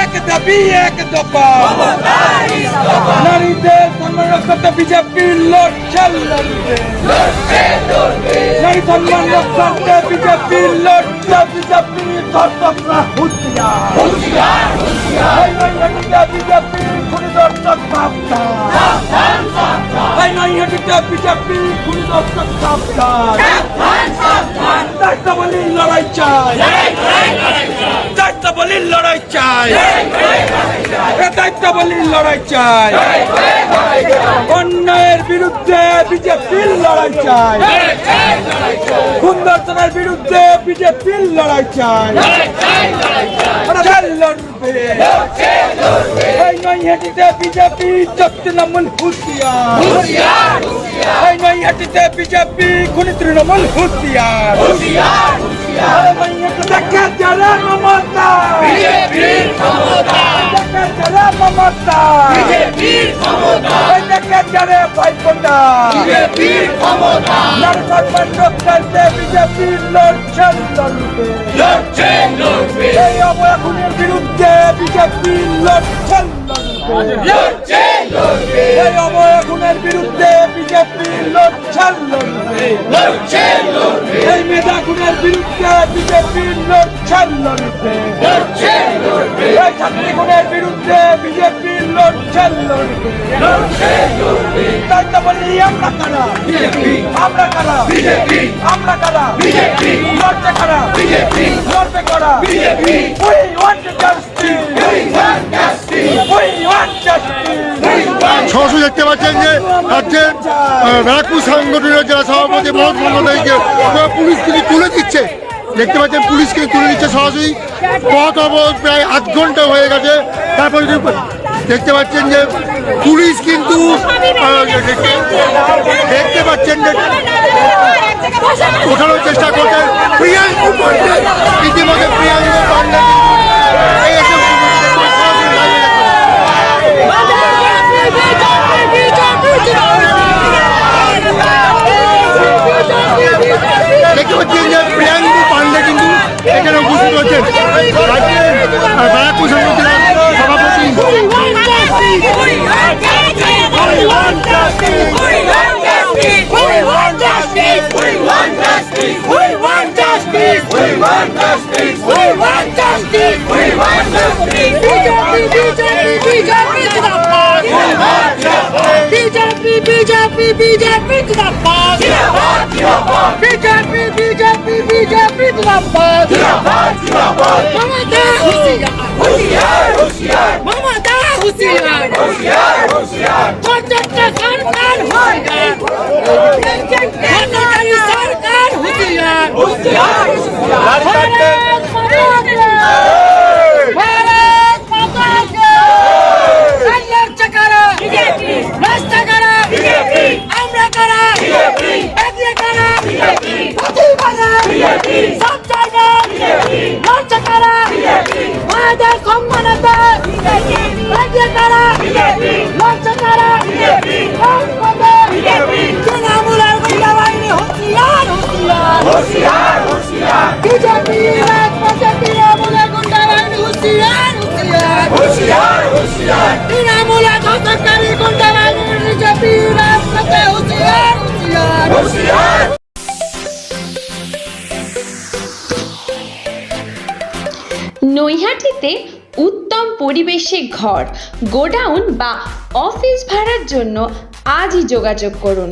এক দাবি এক দফা নারীদের সম্মান রক্ষাতে বিজেপি লড়ছে লড়বে নারী সম্মান রক্ষাতে বিজেপি লড়ছে বিজেপি ধর্তকরা হুঁশিয়ার এই নয় হেঁটিতে বিজেপি খুনি দর্শক সাবধান এই নয় হেঁটিতে বিজেপি খুনি দর্শক সাবধান দায়িত্ববালী লড়াই চাই দায়িত্ববালীর লড়াই চাই। এ দায়িত্ববালীর লড়াই চাই। অন্যায়ের বিরুদ্ধে বিজেপির লড়াই চাই। সুন্দরতনের বিরুদ্ধে বিজেপির লড়াই চাই। বিজেপি তৃণমূল হুঁশিয়ার। বিজেপি খুনি তৃণমূল হুঁশিয়ার। যারা মমতা দেখে যারা মমতা এই দেখে যারে ভাইফোঁটা নারী সম্মান রক্ষার্থে বিজেপি লড়ছে লড়বে। এই অবয়খুনের বিরুদ্ধে বিজেপি লড়ছে লড়বে। এই অবয়খুনের বিরুদ্ধে বিজেপি লড়ছে লড়বে। ছাত্রী খুনের বিরুদ্ধে বিজেপি লড়ছে তাই তো বলি আমরা কারা? আমরা কারা? আমরা কারা? লড়ছে কারা? লড়বে কারা? We want justice! We want justice! সরাসরি দেখতে পাচ্ছেন যে রাজ্যের আহ, ব্যারাকপুর সাংগঠনিক জেলা সভাপতি মন্ডলকে পুলিশ কিন্তু তুলে দিচ্ছে। দেখতে পাচ্ছেন, পুলিশকে তুলে নিচ্ছে সরাসরি। পথ অবরোধ প্রায় আধ ঘণ্টা হয়ে গেছে। তারপরে দেখতে পাচ্ছেন যে পুলিশ কিন্তু দেখতে পাচ্ছেন যে ওঠানোর চেষ্টা করছেন প্রিয়াঙ্কু পান্ডে, ইতিমধ্যে প্রিয়াঙ্কু পান্ডে কিন্তু এই এসে সরাসরি live এ দেখতে পাচ্ছেন। দেখতে পাচ্ছেন যে প্রিয়াঙ্কু পান্ডে কিন্তু এখানে রাজ্যের আহ, ব্যারাকপুর জেলার সভাপতি BJP, BJP, BJP to the boss! BJP, BJP, BJP to the boss! Mamata হুঁশিয়ার মমতা হুঁশিয়ার প্রত্যেকটা সরকার হুঁশিয়ার নৈহাটিতে উত্তম পরিবেশে ঘর গোডাউন বা অফিস ভাড়ার জন্য আজই যোগাযোগ করুন।